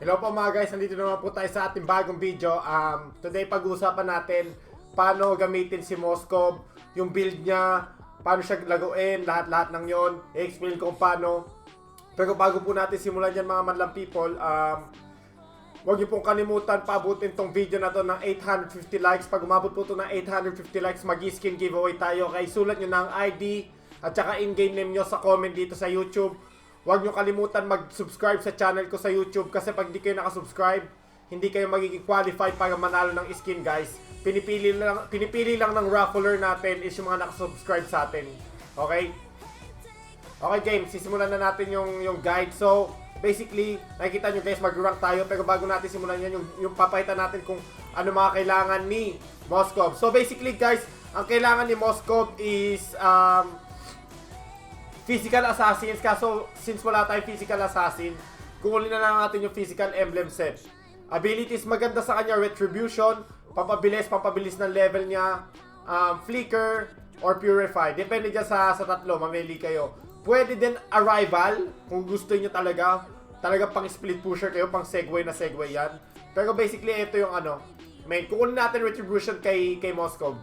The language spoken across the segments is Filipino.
Hello po mga guys, nandito naman po tayo sa ating bagong video. Um, today pag-uusapan natin paano gamitin si Moskov, yung build niya, paano siya laguin, lahat-lahat ng yon. I-explain ko paano. Pero bago po natin simulan yan mga manlang people, um, Huwag niyo pong kalimutan paabutin tong video na to ng 850 likes. Pag umabot po to ng 850 likes, mag-skin giveaway tayo. Kaya sulat nyo ng ID at saka in-game name nyo sa comment dito sa YouTube. Huwag nyo kalimutan mag-subscribe sa channel ko sa YouTube kasi pag di kayo nakasubscribe, hindi kayo magiging qualified para manalo ng skin guys. Pinipili lang, pinipili lang ng raffler natin is yung mga nakasubscribe sa atin. Okay? Okay game, sisimulan na natin yung, yung guide. So, basically, nakikita nyo guys, mag-rank tayo. Pero bago natin simulan yan, yung, yung papakita natin kung ano mga kailangan ni Moskov. So basically guys, ang kailangan ni Moskov is um, physical assassins. Kaso, since wala tayong physical assassin, kukunin na lang natin yung physical emblem set. Abilities maganda sa kanya, retribution, pampabilis, pampabilis ng level niya, um, flicker, or purify. Depende dyan sa, sa tatlo, mamili kayo. Pwede din arrival, kung gusto niyo talaga. Talaga pang split pusher kayo, pang segway na segway yan. Pero basically, ito yung ano, main. Kukunin natin retribution kay, kay Moskov.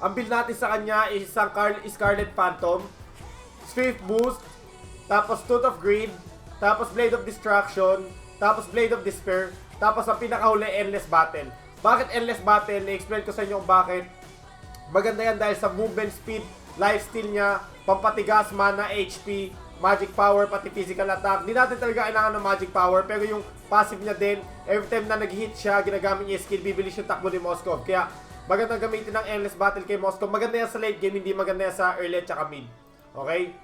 Ang build natin sa kanya is isang Car- Scarlet Phantom, Swift Boost, tapos Tooth of Greed, tapos Blade of Destruction, tapos Blade of Despair, tapos ang pinakahuli, Endless Battle. Bakit Endless Battle? I-explain ko sa inyo kung bakit. Maganda yan dahil sa movement speed, lifesteal niya, pampatigas, mana, HP, magic power, pati physical attack. Di natin talaga kailangan ng magic power, pero yung passive niya din, every time na nag-hit siya, ginagamit niya skill, bibilis yung takbo ni Moskov. Kaya, magandang gamitin ng endless battle kay Moskov. Maganda yan sa late game, hindi maganda yan sa early at saka mid. Okay?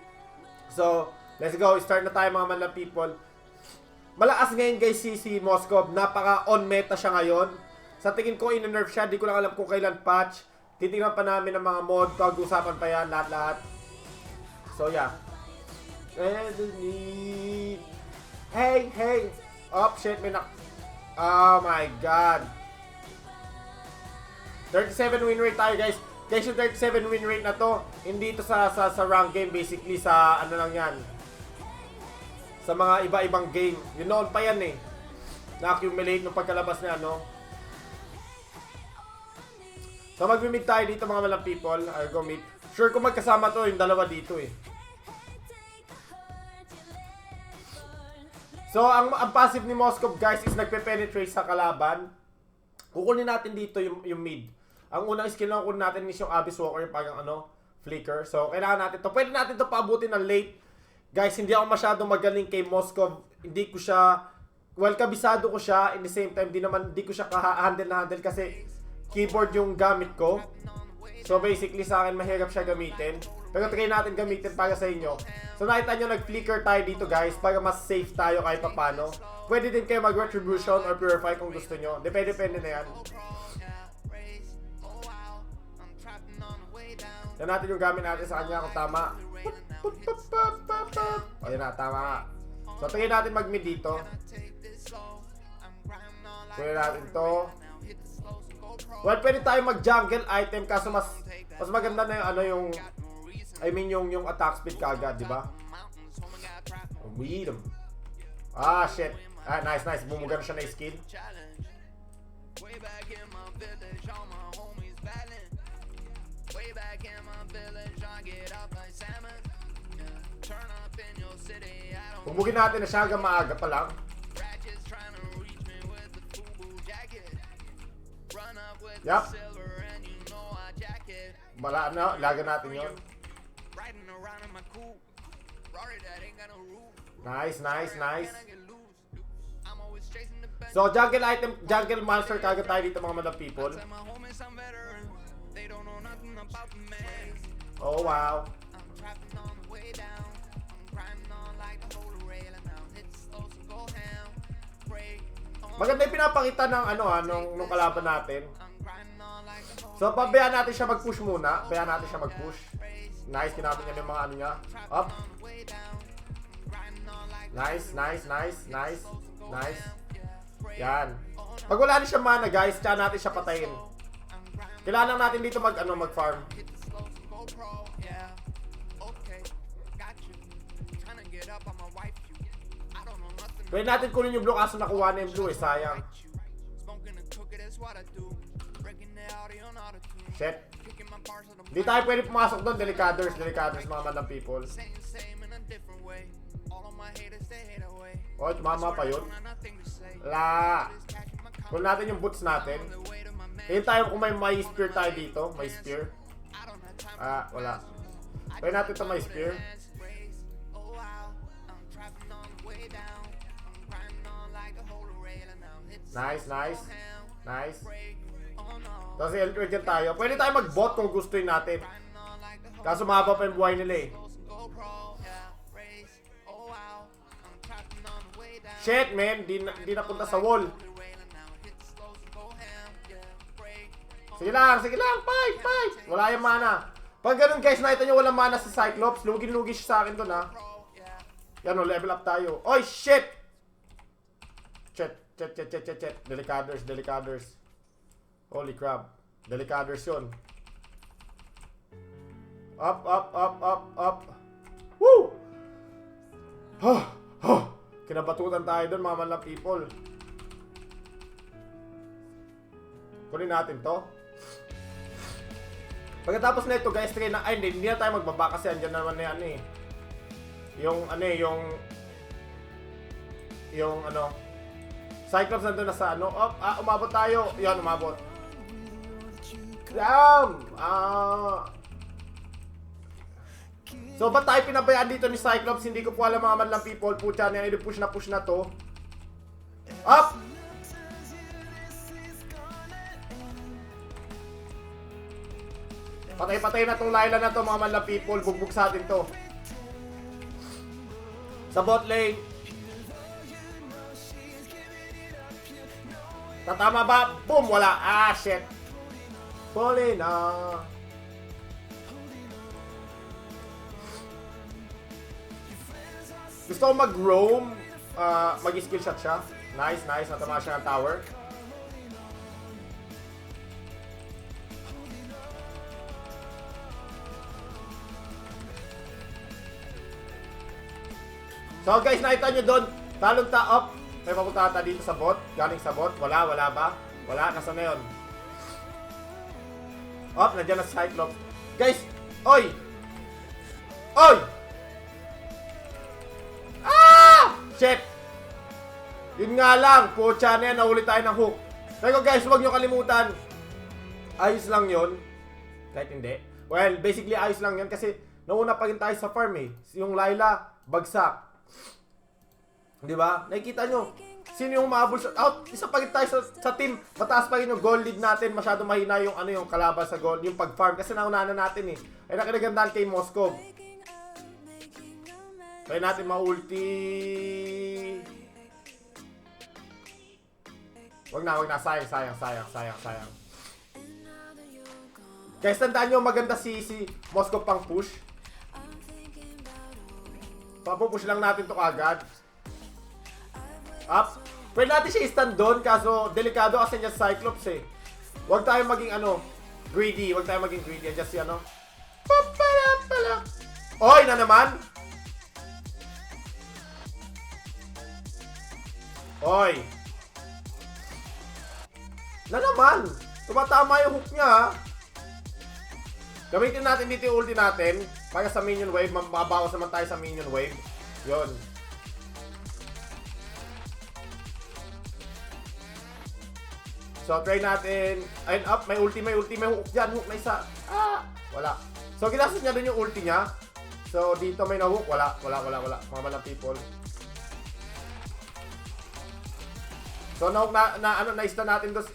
So, let's go. Start na tayo mga manlang people. Malakas ngayon guys si, si Moskov. Napaka on meta siya ngayon. Sa tingin ko, in-nerf siya. Di ko lang alam kung kailan patch. Titingnan pa namin ng mga mod. Pag-usapan pa yan, lahat-lahat. So, yeah. Hey, hey. Oh, shit, may nak... Oh my God. 37 win rate tayo, guys. Guys, yung 37 win rate na to, hindi ito sa, sa, sa rank game, basically sa ano lang yan. Sa mga iba-ibang game. Yun noon pa yan eh. Na-accumulate nung pagkalabas niya, no? So mag-meet tayo dito mga malang people. I'll meet. Sure kung magkasama to, yung dalawa dito eh. So, ang, ang passive ni Moskov, guys, is nagpe-penetrate sa kalaban. Kukunin natin dito yung, yung mid. Ang unang skill na kukunin natin is yung Abyss Walker, yung parang ano, flicker. So, kailangan natin to. Pwede natin to paabutin ng late. Guys, hindi ako masyadong magaling kay Moskov. Hindi ko siya, well, kabisado ko siya. In the same time, di naman, di ko siya ka-handle na handle kasi keyboard yung gamit ko. So basically sa akin mahirap siya gamitin. Pero try natin gamitin para sa inyo. So nakita nyo nag-flicker tayo dito guys para mas safe tayo kahit papano. Pwede din kayo mag-retribution or purify kung gusto nyo. Depende-depende na yan. Yan natin yung gamit natin sa kanya kung tama. O yun na, tama. So tingin natin mag-mid dito. Kunin natin to. Well, pwede tayo mag-jungle item kaso mas mas maganda na yung ano yung I mean yung yung attack speed kagad, di ba? Weed. Ah, shit. Ah, nice, nice. Bumuga na siya na skill. Bumugin natin na siya hanggang maaga pa lang. Yup. Wala na, ilaga natin yon. Nice, nice, nice. So, jungle item, jungle monster kagad tayo dito mga madam people. Tell my Maganda yung pinapakita ng ano ha, nung, nung kalaban natin. So, pabayaan natin siya mag-push muna. Bayaan natin siya mag-push. Nice, ginamit niya yung mga ano niya. Up. Nice, nice, nice, nice, nice. Yan. Pag wala na siya mana, guys, tsaka natin siya patayin. Kailangan lang natin dito mag, ano, mag-farm. Pwede natin kunin yung blue kaso nakuha na yung blue eh, sayang. Shit. Hindi tayo pwede pumasok doon, delicators, delicators mga madam people. Oh, mama pa yun. La. Kunin natin yung boots natin. Tingin tayo kung may may spear tayo dito. May spear. Ah, wala. Pwede natin ito may spear. Nice, nice. Nice. Oh Tapos i-elcrate dyan tayo. Pwede tayo mag-bot kung gustuin natin. Kaso mahaba pa yung buhay nila eh. Oh. Shit, man. Di, na, di napunta sa wall. Oh, Sige lang, sige lang. Fight, fight. Wala yung mana. Pag ganun guys, nakita nyo walang mana sa Cyclops. Lugin-lugi siya sa akin doon ha. yeah. Yan o, level up tayo. Oy, shit! Chet, chet, chet, chet, chet. Delicaders, delicaders. Holy crap. Delicaders yun. Up, up, up, up, up. Woo! Huh, huh. Kinabatutan tayo doon, mga manlang people. Kunin natin to. Pagkatapos na ito, guys, try na, ay, hindi, hindi na tayo magbaba kasi andyan naman na yan eh. Yung, ano eh, yung, yung, ano, Cyclops nandun na sa, ano, oh, ah, umabot tayo. Yan, umabot. Damn! Ah... So, ba't tayo pinabayaan dito ni Cyclops? Hindi ko po alam mga madlang people. Pucha na yan, push na push na to. Up! Patay-patay na tong Layla na to mga madlang people. Bugbog sa atin to. Sa bot lane. Tatama ba? Boom! Wala. Ah, shit. Puli na. Gusto ko mag-roam. ah, mag-skill shot siya. Nice, nice. Natama siya ng tower. So guys, nakita nyo doon, talong ta up. May papunta ata dito sa bot. Galing sa bot. Wala, wala ba? Wala, nasa na yun? Up, nandiyan na Cyclops. Guys, oy! Oy! Ah! Shit! Yun nga lang, pucha na yan, nahuli tayo ng hook. Pero guys, huwag nyo kalimutan. Ayos lang yun. Kahit hindi. Well, basically ayos lang yun kasi nauna pa rin tayo sa farm eh. Yung Laila, bagsak. Di ba? Nakikita nyo, sino yung umabol sa... Out, isa pa rin tayo sa, sa team. Mataas pa rin yung goal lead natin. Masyado mahina yung ano yung kalaban sa goal. Yung pag-farm. Kasi naunahan na natin eh. Ay nakinagandaan kay Moscow. Kaya natin ma-ulti. Wag na, wag na. Sayang, sayang, sayang, sayang, sayang. Guys, tandaan nyo, maganda si, si Moscow pang push. Papupush lang natin to kagad. Up. Pwede natin siya i-stand doon, kaso delikado kasi niya Cyclops eh. Huwag tayo maging ano, greedy. Huwag tayo maging greedy. Just si ano. Papalapala. Oy, na naman. Oy. Na naman. Tumatama yung hook niya. Gamitin natin dito yung ulti natin. Para sa minion wave. Mababawas naman tayo sa minion wave. Yun. So, try natin. Ayun, up. May ulti, may ulti, may hook dyan. Hook na isa. Ah! Wala. So, ginastos niya dun yung ulti niya. So, dito may na-hook. Wala, wala, wala, wala. Mga malang people. So, na, na, na ano, na-ista natin dos.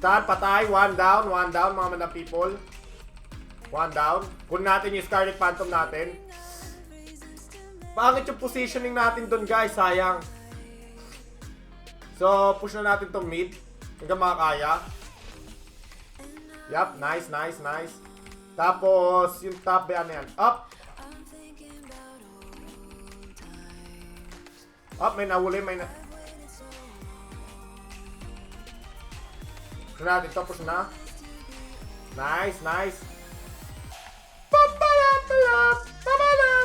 Start, patay. One down, one down, mga malang people. One down. Kunin natin yung Scarlet Phantom natin. Pangit yung positioning natin doon guys, sayang. So, push na natin tong mid. Hanggang makakaya. Yup, nice, nice, nice. Tapos, yung top, ano yan? Up! Up, may nahuli, may na... Push na natin to, push na. Nice, nice. Babalap! Babalap!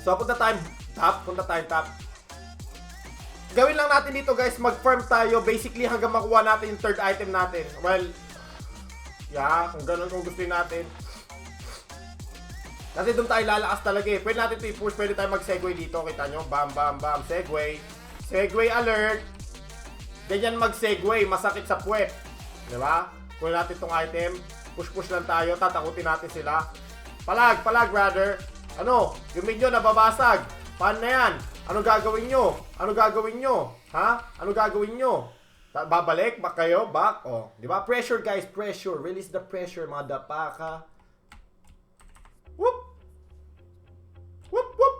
So, punta tayo top. Punta tayo top. Gawin lang natin dito guys, mag-farm tayo basically hanggang makuha natin yung third item natin. Well, yeah, kung ganun kung gusto natin. Kasi doon tayo lalakas talaga eh. Pwede natin ito i-push, pwede tayo mag-segway dito. Kita nyo? Bam, bam, bam. Segway. Segway alert. Ganyan mag-segway. Masakit sa puwet. Di ba? Kunin natin itong item. Push-push lang tayo. Tatakutin natin sila. Palag, palag, brother. Ano? Yung minion nababasag. Paano na yan? Ano gagawin nyo? Ano gagawin nyo? Ha? Ano gagawin nyo? Babalik? Ba kayo? Back? Oh. Di ba? Pressure, guys. Pressure. Release the pressure, mga dapaka. Whoop! Whoop, whoop!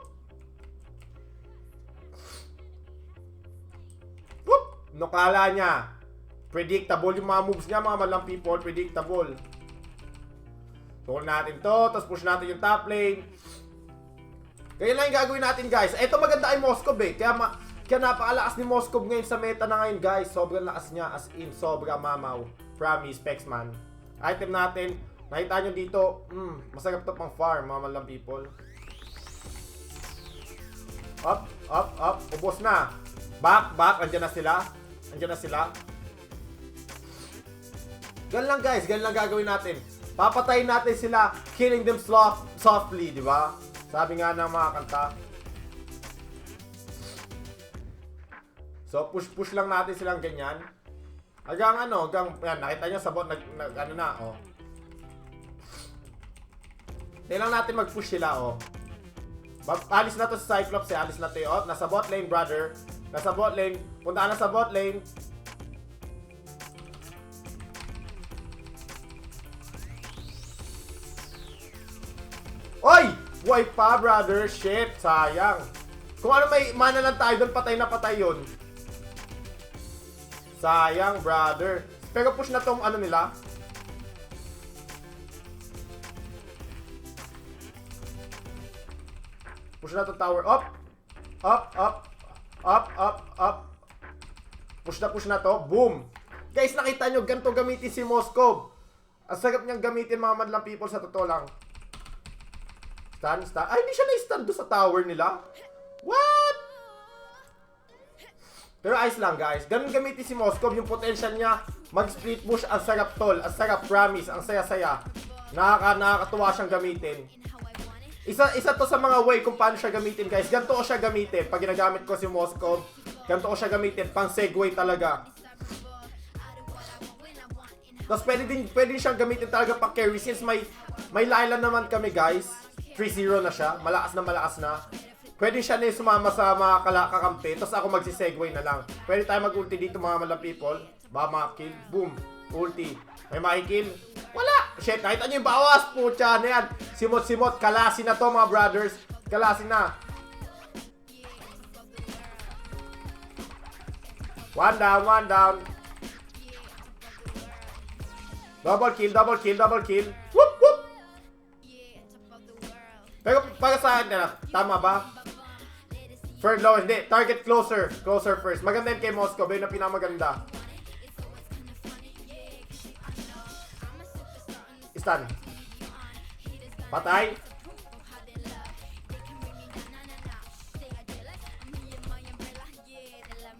Whoop! Nukala niya. Predictable yung mga moves niya, mga malang people. Predictable. Tukol natin to, tapos push natin yung top lane. Kaya lang yung gagawin natin, guys. Ito maganda ay Moskov eh. Kaya, ma kaya napakalakas ni Moskov ngayon sa meta na ngayon, guys. Sobrang lakas niya, as in, sobrang mamaw. Promise, Pexman. Item natin, nakita nyo dito, mm, masarap to pang farm, mga malang people. Up, up, up. Ubos na. Back, back. Andyan na sila. Andyan na sila. Gan lang guys, gan lang gagawin natin. Papatayin natin sila, killing them soft, softly, di ba? Sabi nga ng mga kanta. So, push-push lang natin silang ganyan. Hanggang ano, hanggang, yan, nakita nyo sabot, nag, nag, ano na, oh. Kailangan natin mag-push sila, oh. Ba- alis na to si Cyclops eh. Alis na to yun. Oh, nasa bot lane, brother. Nasa bot lane. Punta na sa bot lane. Wipe pa, brother. Shit. Sayang. Kung ano may mana lang tayo doon, patay na patay yun. Sayang, brother. Pero push na tong ano nila. Push na to tower. Up! Up, up, up, up, up. Push na push na to. Boom! Guys, nakita nyo, ganito gamitin si Moskov. Ang sarap niyang gamitin mga madlang people sa totoo lang. Stun, stun. Ay, hindi siya na-stun doon sa tower nila. What? Pero ayos lang guys. Ganun gamitin si Moskov. Yung potential niya mag-split push. Ang sarap tol. Ang sarap promise. Ang saya-saya. Nakaka nakakatuwa siyang gamitin. Isa isa to sa mga way kung paano siya gamitin guys. Ganito ko siya gamitin. Pag ginagamit ko si Moskov, ganito ko siya gamitin. Pang segue talaga. Tapos pwede din, pwede siyang gamitin talaga pang carry since may may Layla naman kami guys. 3-0 na siya. Malakas na malakas na. Pwede siya na yung sumama sa mga kakampi. Tapos ako magsisegue na lang. Pwede tayo mag-ulti dito mga malang people. Ba kill Boom. Ulti. May makikill. Wala. Shit, nakita niyo yung bawas. Pucha na yan. Simot-simot. Kalasin na to mga brothers. Kalasin na. One down, one down. Double kill, double kill, double kill. Pero para sa akin na, tama ba? Third low, hindi. Target closer. Closer first. Maganda yun kay Moscow. Yun ang pinamaganda. Stun. Patay.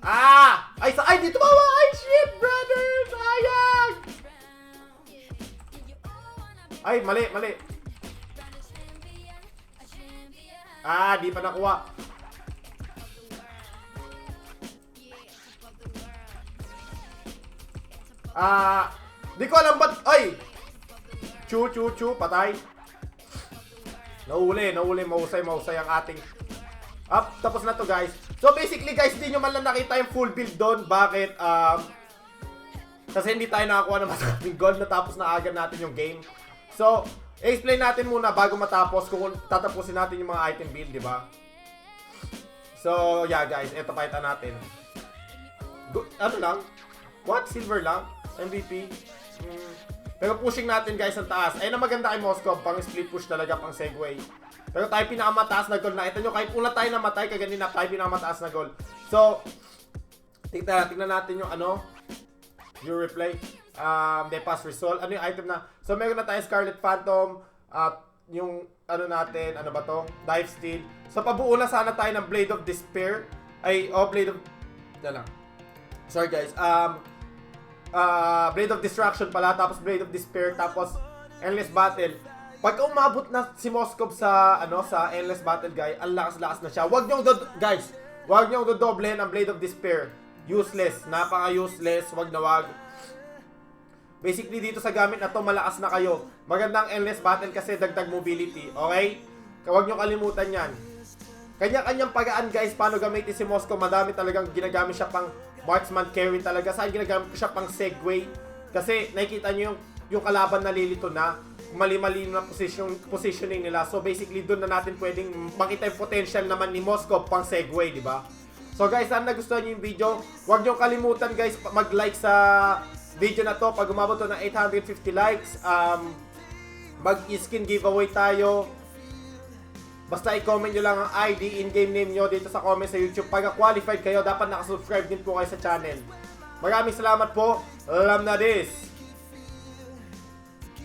Ah! Ay, sa ay, dito tumawa! Ay, shit, brother! Sayang! Ay, mali, mali. Ah, di pa nakuha. Ah, di ko alam ba't, ay! Chu, chu, chu, patay. Nahuli, nahuli, mahusay, mahusay ang ating Up, tapos na to guys. So basically guys, hindi nyo man lang nakita yung full build doon. Bakit? Um, kasi hindi tayo nakakuha ng maraming gold natapos na agad natin yung game. So, explain natin muna bago matapos kung tatapusin natin yung mga item build, di ba? So, yeah guys, eto pakita natin. Go, ano lang? What? Silver lang? MVP? Hmm. Pero pushing natin guys ang taas. Ayun ang maganda kay Moscow, pang split push talaga, pang segway. Pero tayo pinakamataas na goal. Nakita nyo, kahit una tayo namatay, kaganina tayo pinakamataas na goal. So, tingnan, tingnan natin yung ano, yung replay. Um, they pass result. Ano yung item na? So, meron na tayong Scarlet Phantom, at yung ano natin, ano ba to? Dive Steel. So, pabuo na sana tayo ng Blade of Despair. Ay, oh, Blade of... Yan lang. Sorry guys. Um, uh, Blade of Destruction pala, tapos Blade of Despair, tapos Endless Battle. Pag umabot na si Moskov sa ano sa Endless Battle guy, ang lakas-lakas na siya. Wag niyo guys, wag niyo dodoblehin ang Blade of Despair. Useless, napaka-useless, wag na wag. Basically dito sa gamit na to malakas na kayo. Magandang Endless Battle kasi dagdag mobility, okay? Huwag niyo kalimutan 'yan. Kanya-kanyang pagaan guys, paano gamitin si Moscow. Madami talagang ginagamit siya pang marksman carry talaga. Saan ginagamit ko siya pang segway? Kasi nakikita niyo yung, yung kalaban nalilito na. Mali-mali na position, positioning nila. So basically doon na natin pwedeng makita yung potential naman ni Moscow pang segway, di ba? So guys, sana nagustuhan niyo yung video. Huwag niyo kalimutan guys mag-like sa video na to. Pag umabot to ng 850 likes, um, mag-skin giveaway tayo. Basta i-comment nyo lang ang ID, in-game name nyo dito sa comment sa YouTube. Pag qualified kayo, dapat nakasubscribe din po kayo sa channel. Maraming salamat po. Alam na this.